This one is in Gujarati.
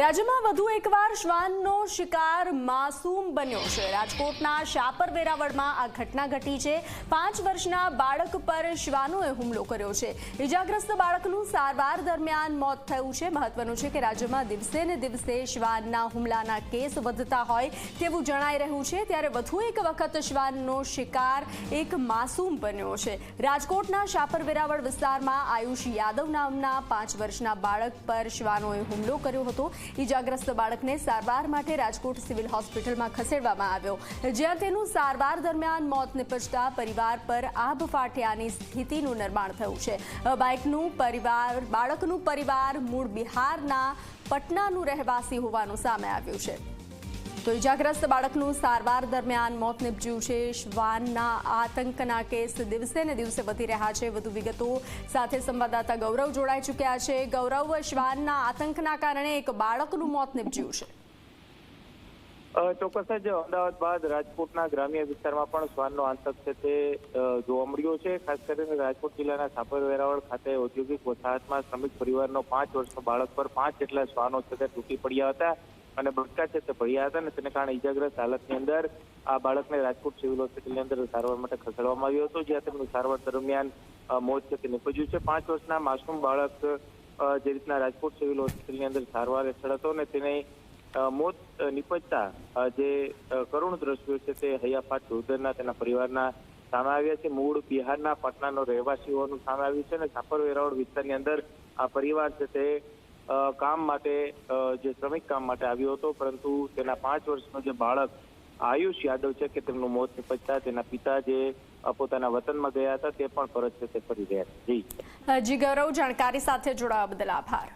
રાજ્યમાં વધુ એકવાર શ્વાનનો શિકાર માસૂમ બન્યો છે. રાજકોટના શાપર વેરાવળમાં આ ઘટના ઘટી છે. પાંચ વર્ષના બાળક પર શ્વાનોએ હુમલો કર્યો છે. ઇજાગ્રસ્ત બાળકનું સારવાર દરમિયાન મોત થયું છે. મહત્વનું છે કે રાજ્યમાં દિવસે ને દિવસે શ્વાનના હુમલાના કેસ વધતા હોય તેવું જણાઈ રહ્યું છે. ત્યારે વધુ એક વખત શ્વાનનો શિકાર એક માસૂમ બન્યો છે. રાજકોટના શાપર વેરાવળ વિસ્તારમાં આયુષ યાદવ નામના પાંચ વર્ષના બાળક પર શ્વાનોએ હુમલો કર્યો હતો. ઈજાગ્રસ્ત બાળકને સારવાર માટે રાજકોટ સિવિલ હોસ્પિટલમાં ખસેડવામાં આવ્યો. જ્યાં તેનું સારવાર દરમિયાન મોત નિપજતા પરિવાર પર આભ ફાટ્યાની સ્થિતિનું નિર્માણ થયું છે. બાઇકનું પરિવાર, બાળકનું પરિવાર મૂળ બિહારના પટનાનું રહેવાસી હોવાનું સામે આવ્યું છે. તો ઇજાગ્રસ્ત બાળકનું સારવાર દરમિયાન મોત નીપજ્યું છે. શ્વાનના આતંકના કેસ દિવસે ને દિવસે વધી રહ્યા છે. વધુ વિગતો સાથે સંવાદદાતા ગૌરવ જોડાઈ ચૂક્યા છે. ગૌરવ, શ્વાનના આતંકના કારણે એક બાળકનું મોત નીપજ્યું છે. ચોક્કસ જ અમદાવાદ બાદ રાજકોટના ગ્રામ્ય વિસ્તારમાં પણ શ્વાનનો આતંક છે તે જોવા મળ્યો છે. ખાસ કરીને રાજકોટ જિલ્લાના સાપર વેરાવળ ખાતે ઔદ્યોગિક વસાહતમાં શ્રમિક પરિવારનો પાંચ વર્ષનો બાળક પર પાંચ જેટલા શ્વાનો છે તે તૂટી પડ્યા હતા. અને બચકા છે તે પડ્યા હતા અને તેને કારણે ઈજાગ્રસ્ત હાલતની અંદર આ બાળકને રાજકોટ સિવિલ હોસ્પિટલની અંદર સારવાર માટે ખસેડવામાં આવ્યો હતો, જ્યાં તેમનું સારવાર દરમિયાન મોત છે નીપજ્યું છે. પાંચ વર્ષના માસૂમ બાળક જે રીતના રાજકોટ સિવિલ હોસ્પિટલની અંદર સારવાર હેઠળ હતો અને તેને મોત નિપજતા જે કરુણ દ્રશ્યો છે તે હૈયાફાટ જોધરના તેના પરિવારના સામે આવ્યા છે. મૂળ બિહારના પટનાનો રહેવાસી હોવાનું સામે આવ્યું છે અને સાપર વેરાવળ વિસ્તારની અંદર આ પરિવાર છે તે કામ માટે જે શ્રમિક કામ માટે આવ્યો હતો, પરંતુ તેના પાંચ વર્ષનો જે બાળક આયુષ યાદવ છે કે તેમનું મોત નિપજતા તેના પિતા જે પોતાના વતનમાં ગયા હતા, તે પણ પરત છે તે ફરી ગયા છે. જી. જી, ગૌરવ, જાણકારી સાથે જોડાવા બદલ આભાર.